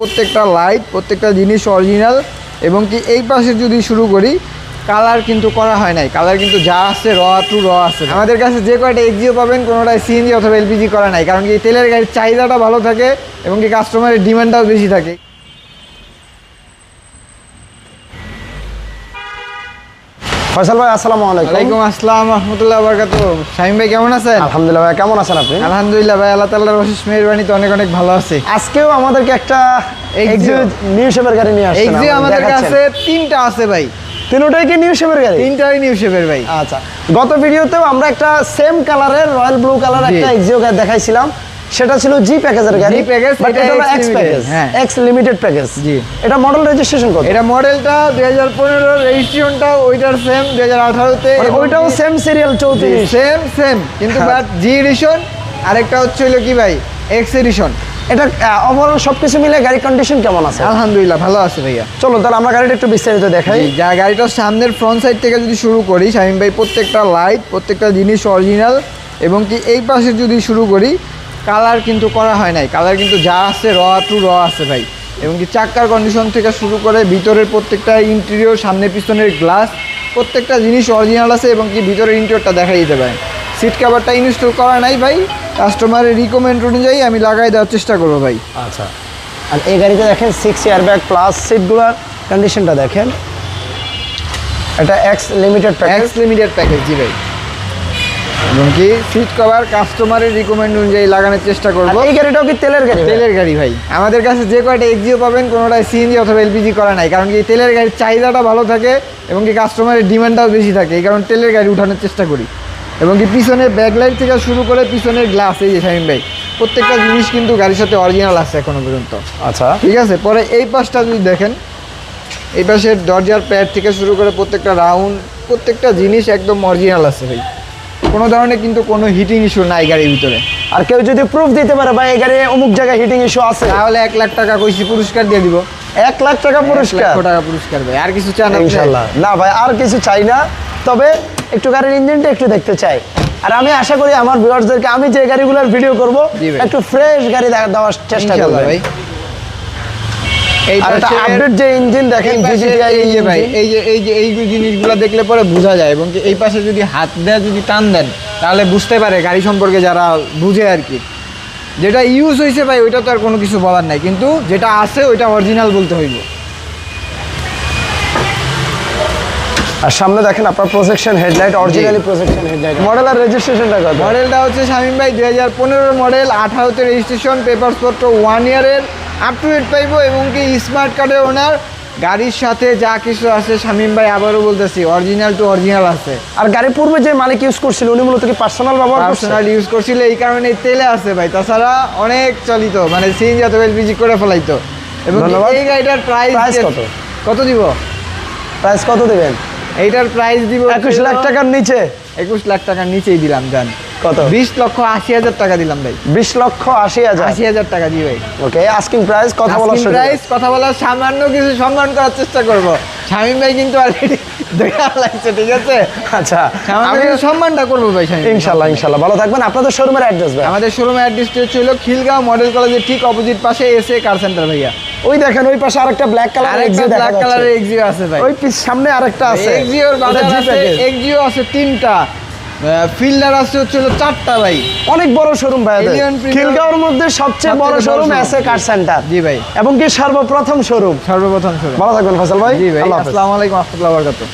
প্রত্যেকটা লাইট প্রত্যেকটা জিনিস অরিজিনাল এবং কি এই পাশে যদি শুরু করি কালার কিন্তু করা হয় নাই। কালার কিন্তু যা আছে র টু র আছে। আমাদের কাছে যে কয়টা এক্সিও পাবেন, কোনোটাই সিএনজি অথবা এলপিজি করা নাই। কারণ কি তেলের গাড়ির চাহিদাটা ভালো থাকে এবং কি কাস্টমারের ডিমান্ডটাও বেশি থাকে। ফয়সাল ভাই আসসালামু আলাইকুম। ওয়ালাইকুম আসসালাম রহমতুল্লাহ বরকাত। শাহিম ভাই কেমন আছেন? আলহামদুলিল্লাহ ভাই কেমন আছেন আপনি? আলহামদুলিল্লাহ ভাই আল্লাহ তাল্লাহর অশেষ মেহরবানিতে অনেক অনেক ভালো আছে। আজকেও আমাদেরকে একটা Exio। নিউ শেপের গাড়ি নিয়ে আসছেন এক্সিও আমাদের কাছে তিনটা আছে ভাই। তিনটাই কি নিউ শেপের গাড়ি? তিনটাই নিউ শেপের ভাই। আচ্ছা গত ভিডিওতেও আমরা একটা সেম কালারের রয়্যাল ব্লু কালার। একটা এক্সিও গাড়ি দেখাইছিলাম। সেটা ছিল জি প্যাকেজের গাড়ি package, বাট এটা হলো এক্স প্যাকেজ হ্যাঁ। এক্স লিমিটেড প্যাকেজ জি। এটা মডেল রেজিস্ট্রেশন কত? এটা মডেলটা দুই হাজার পনেরো রেজিস্ট্রেশনটা ওইটার সেম দুই হাজার আঠারোতে মানে ওইটাও সেম সিরিয়াল চৌত্রিশ। সেম সেম কিন্তু। বাট জি এডিশন আরেকটা হচ্ছে হলো কি ভাই? এক্স এডিশন এটা ওভারঅল সবকিছু মিলে গাড়ির কন্ডিশন কেমন আছে? আলহামদুলিল্লাহ ভালো আছে ভাইয়া। চলো তাহলে আমরা গাড়িটা একটু বিস্তারিত দেখাই। জি, যা গাড়িটার সামনের ফ্রন্ট সাইড থেকে যদি শুরু করি শাহিম ভাই প্রত্যেকটা লাইট প্রত্যেকটা জিনিস অরিজিনাল এবং কি এই পাশে যদি শুরু করি কালার কিন্তু করা হয় নাই। কালার কিন্তু যা আছে র টু র আছে ভাই। এবং কি চাক্কার কন্ডিশন থেকে শুরু করে ভিতরের প্রত্যেকটা ইন্টেরিয়র সামনে পিছনের গ্লাস প্রত্যেকটা জিনিস অরিজিনাল আছে এবং কি ভিতরের ইন্টেরিয়রটা দেখা দিতে পারেন। সিট কাভারটা ইনস্টল করা নাই ভাই। কাস্টমারের রিকমেন্ড অনুযায়ী আমি লাগাই দেওয়ার চেষ্টা করব ভাই। আচ্ছা। আর এই গাড়িতে দেখেন সিক্স ইয়ার ব্যাগ প্লাস সিটগুলোর কন্ডিশনটা দেখেন। এটা X limited package X limited package জি ভাই। এবং কি সিট কভার কাস্টমারের রিকমেন্ড অনুযায়ী লাগানোর চেষ্টা করব। এই গাড়িটাও কি তেলের গাড়ি? তেলের গাড়ি ভাই। আমাদের কাছে যে কয়টা এক্সিও পাবেন কোনোটাই সিএনজি অথবা এলপিজি করা নাই। কারণ কি তেলের গাড়ির চাহিদাটা ভালো থাকে এবং কি কাস্টমারের ডিমান্ডটাও বেশি থাকে। এই কারণে তেলের গাড়ি উঠানোর চেষ্টা করি। এবং কি পিছনের ব্যাকলাইট থেকে শুরু করে পিছনের গ্লাস এই যে শাহিম ভাই প্রত্যেকটা জিনিস কিন্তু গাড়ির সাথে অরিজিনাল আছে এখনও পর্যন্ত। আচ্ছা। ঠিক আছে? পরে এই পাশটা যদি দেখেন এই পাশের দরজার প্যাড থেকে শুরু করে প্রত্যেকটা রাউন্ড প্রত্যেকটা জিনিস একদম অরিজিনাল আছে ভাই। কোনো ধরনের কিন্তু কোনো হিটিং ইস্যু নাই গাড়ির ভিতরে। আর কেউ যদি প্রুফ দিতে পারে ভাই এই গাড়ি অমুক জায়গায় হিটিং ইস্যু আছে। তাহলে এক লাখ টাকা কইছি পুরস্কার দিয়ে দিব। এক লাখ টাকা পুরস্কার? টাকা পুরস্কার ভাই আর কিছু চান? ইনশাল্লাহ না ভাই আর কিছু চাই না। তবে একটু গাড়ির ইঞ্জিনটা একটু দেখতে চাই। আর আমি আশা করি আমার ভিউয়ার্সদেরকে আমি যে গাড়িগুলোর ভিডিও করব একটু ফ্রেশ গাড়ি দেওয়ার চেষ্টা করব। ভাই এই আর এটা পাশের- আপডেট যে ইঞ্জিন দেখেন এই যে ভাই এই যে এই যে এই জিনিসগুলো দেখলে পরে বোঝা যায় এবং এই পাশে যদি হাত দেয় যদি টান দেন তাহলে বুঝতে পারে গাড়ি সম্পর্কে যারা বুঝে আর কি। যেটা ইউজ হয়েছে ভাই ওইটা তো আর কোনো কিছু বলার নাই। কিন্তু যেটা আছে ওইটা অরিজিনাল বলতে হইব। আর সামনে দেখেন আপনার projection headlight originally projection headlight model আর রেজিস্ট্রেশনটা কত? মডেলটা হচ্ছে শামীম ভাই দুই হাজার পনেরো মডেল আঠারোতে রেজিস্ট্রেশন পেপারসপত্র ওয়ান ইয়ারের আপ টু ডেট পাইবো এবং কি স্মার্ট কার্ডের ওনার গাড়ির সাথে যা কিছু আছে শামীম ভাই আবারও বলতেছি অরিজিনাল টু অরিজিনাল আছে। আর গাড়ি পূর্বে যে মালিক ইউজ করছিল উনি মূলত কি পার্সোনাল ব্যবহার পার্সোনাল ইউজ করছিল এই কারণে তেলে আছে ভাই। তাছাড়া অনেক চলিত মানে সিএনজি অথবা এলপিজি করে ফেলাইতো। এবং এই গাড়িটার প্রাইস কত? কত দিব? প্রাইস কত দেবেন? এইটার প্রাইস দিব একুশ লাখ টাকার নিচে। একুশ লাখ টাকার নিচেই দিলাম জান। কত? বিশ লক্ষ আশি হাজার টাকা দিলাম ভাই। বিশ লক্ষ আশি হাজার। আশি হাজার টাকা দি ভাই। ওকে আস্কিং প্রাইস কথা বলার প্রাইস কথা বলার সামান্য কিছু সম্মান করার চেষ্টা করব। শামীম ভাই কিন্তু অলরেডি দেখা লাগছে ঠিক আছে? আচ্ছা আমি সম্মানটা করব ভাই শামীম ভাই। ইনশাল্লাহ ইনশাল্লাহ। ভালো থাকবেন। আপনাদের শোরুমের অ্যাড্রেস ভাই। আমাদের শোরুমের অ্যাড্রেসটি হচ্ছে হলো খিলগাঁও মডেল কলেজের ঠিক অপোজিট পাশে এসে কার সেন্টার ভাইয়া। ওই দেখেন ওই পাশে আরেকটা ব্ল্যাক কালার আরেকটা ব্ল্যাক কালারের এক্সিও আছে ভাই। ওই পিছ সামনে আরেকটা আছে। এক্সিওর বাজার আছে এক্সিও আছে তিনটা। ফিল্ডার আছে হচ্ছে চারটা ভাই। অনেক বড় শোরুম ভাই। খিলগাঁওর মধ্যে সবচেয়ে বড় শোরুম এসএ এসে কার সেন্টার জি ভাই। এবং কি সর্বপ্রথম শোরুম সর্বপ্রথম শোরুম ভালো থাকবেন ফসল ভাই। জি ভাই। আসসালামু আলাইকুম আসসালামু আলাইকুম